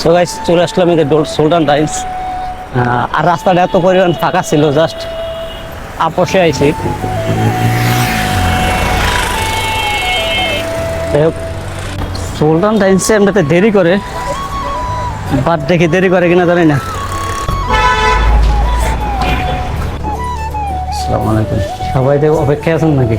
So guys চলে আসলাম এই সুলতান Times আর রাস্তাটা এত পরিমাণ ফাঁকা ছিল জাস্ট আপসে আইছি। সুলতান টাইমসে এমনিতে দেরি করে বাদ দেখি দেরি করে কিনা জানি না। সবাই তো অপেক্ষায় আছেন নাকি?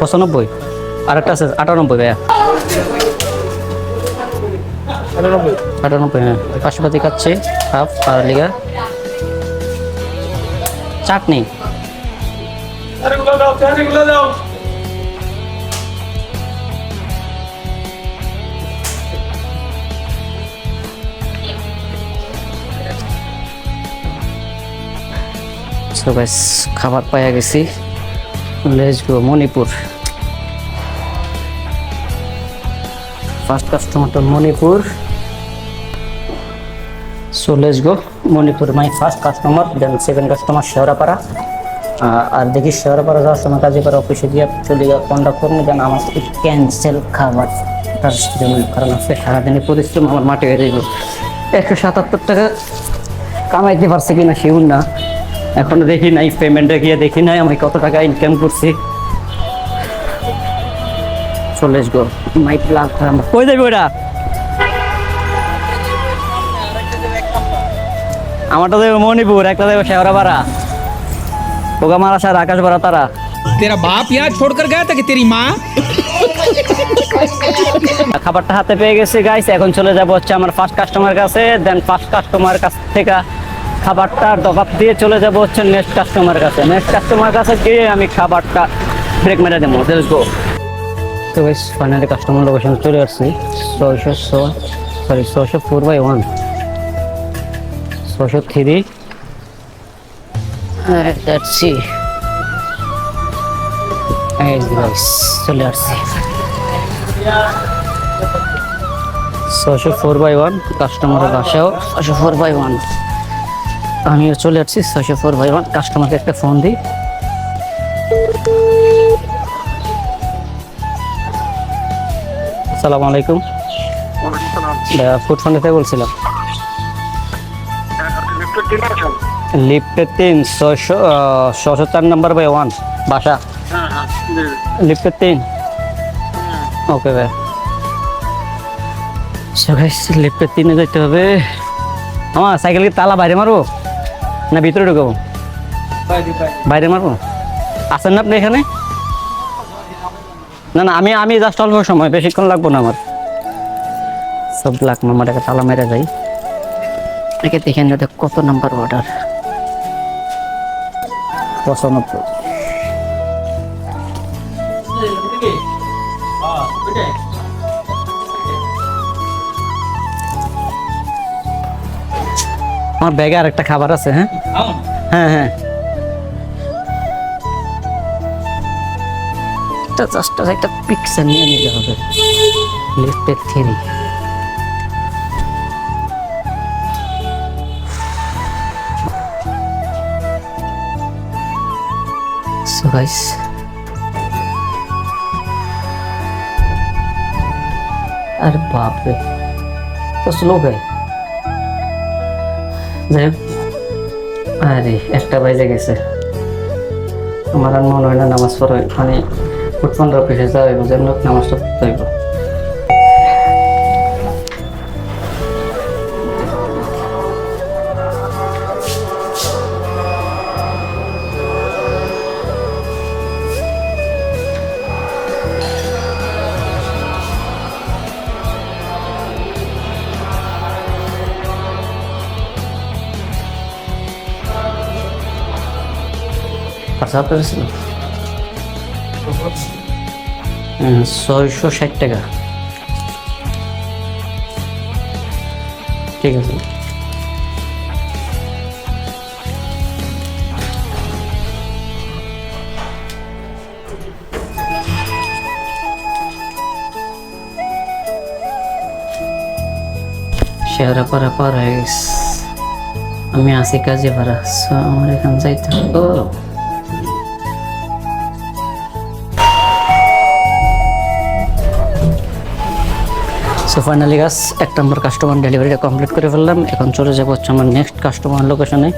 পঁচানব্বই। আর একটা আছে আটানব্বই ভাইয়া। আটানব্বই। হ্যাঁ। পাশাপাশি খাচ্ছে হাফ আর লিগা। চাটনি। আরে গুলো দাও গুলো দাও। সো গাইস খাবার পাইয়া গেছি। Let's go Manipur. First customer তো Manipur. So let's go Manipur my first customer then second customer Shewrapara. আহ, আর দেখি শেওড়াপাড়া যাওয়ার সময় কাজে করে অফিসে গিয়ে চলে গিয়ে কন্ডাক্ট করব যেন আমার ক্যান্সেল খাবার তার জন্য কারণ আছে সারাদিনের পরিশ্রম আমার মাঠে হয়ে যাইব একশো সাতাত্তর টাকা কামাইতে পারছে কিনা শিউর না। এখনও দেখি নাই পেমেন্টে গিয়ে দেখি নাই আমি কত টাকা ইনকাম করছি। চল্লিশ গো মাই প্লাগ কই দেবে ওটা আমারটা দেবে মণিপুর একটা দেবে শেওরাপাড়া পোকা মারা সার আকাশ ভরা তারা। তেরা বাপ ইয়া ছোড় কর গায়া তাকে তেরি মা খাবারটা হাতে পেয়ে গেছে গাইস এখন চলে যাব হচ্ছে আমার ফার্স্ট কাস্টমার কাছে দেন ফার্স্ট কাস্টমার কাছ থেকে। খাবারটা দবাব দিয়ে চলে যাব হচ্ছে নেক্সট কাস্টমার কাছে। নেক্সট কাস্টমার কাছে গিয়ে আমি খাবারটা ব্রেক মেরে দেবো। লেটস গো তো গাইস ফাইনালি কাস্টমার লোকেশন চলে আসছি। ছয়শো সরি ছয়শো ফোর বাই ওয়ান ছয়শো থ্রি সি চলে আসছি। ছশো ফোর বাই ওয়ান কাস্টমারের বাসাও ছশো ফোর বাই ওয়ান আমিও চলে আসছি ছশো ফোর বাই ওয়ান কাস্টমারকে একটা ফোন দিই। আসসালামু আলাইকুম। ফুড ফান্ড থেকে বলছিলাম। লিফটের তিন আহ, ছশো চার নাম্বার বাই ওয়ান বাসা। লিফটের তিন। ওকে ভাই সো গাইস লিফটের তিনে যেতে হবে। আমার সাইকেল কি তালা বাইরে মারবো না ভিতরে ঢুকাবো? বাইরে মারবো? আছেন না আপনি এখানে? না না আমি আমি জাস্ট অল্প সময় বেশিক্ষণ লাগবো না আমার। সব ব্ল্যাক মামাটাকে তালা মেরে যাই। একে দেখেন এটা কত নাম্বার অর্ডার পঁচানব্বই। আমার ব্যাগে আর একটা খাবার আছে হ্যাঁ হ্যাঁ হ্যাঁ একটা জাস্ট একটা পিকচার নিয়ে নিতে হবে লিফটের থ্রি So guys, अरे बाप रे তো স্লো গাই হোক আরে, একটা বাইজে গেছে। আমার আর মনে হয় না নামাজ পড়ে মানে ফুটফন্ড অফিসে যাওয়া হইব যেন নামাজটা পড়তে হইব। পার্সেল আপনার ছিল। হ্যাঁ, ছয়শো ষাট টাকা। ঠিক আছে। শেয়ারা পারা পার আমি আসি কাজে পারা আমার এখান যাইতে। ও। সো ফাইনালি গাছ এক নম্বর কাস্টমার ডেলিভারিটা কমপ্লিট করে ফেললাম। এখন চলে যাব হচ্ছে আমার নেক্সট কাস্টমার লোকেশনে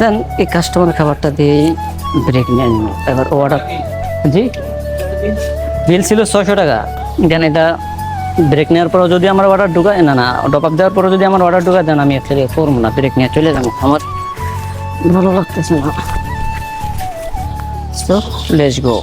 দেন এই কাস্টমার খাবারটা দিয়ে ব্রেক নিয়ে এবার অর্ডার জি? বিল ছিল ছয়শো টাকা। দেন এটা ব্রেক নেওয়ার পরেও যদি আমার অর্ডার ঢুকায় না না ডপ আপ দেওয়ার পরেও যদি আমার অর্ডার ঢুকায়, দেন আমি অ্যাকচুয়ালি করব না ব্রেক নিয়ে চলে যাব। আমার ভালো লাগতেছে না। So let's go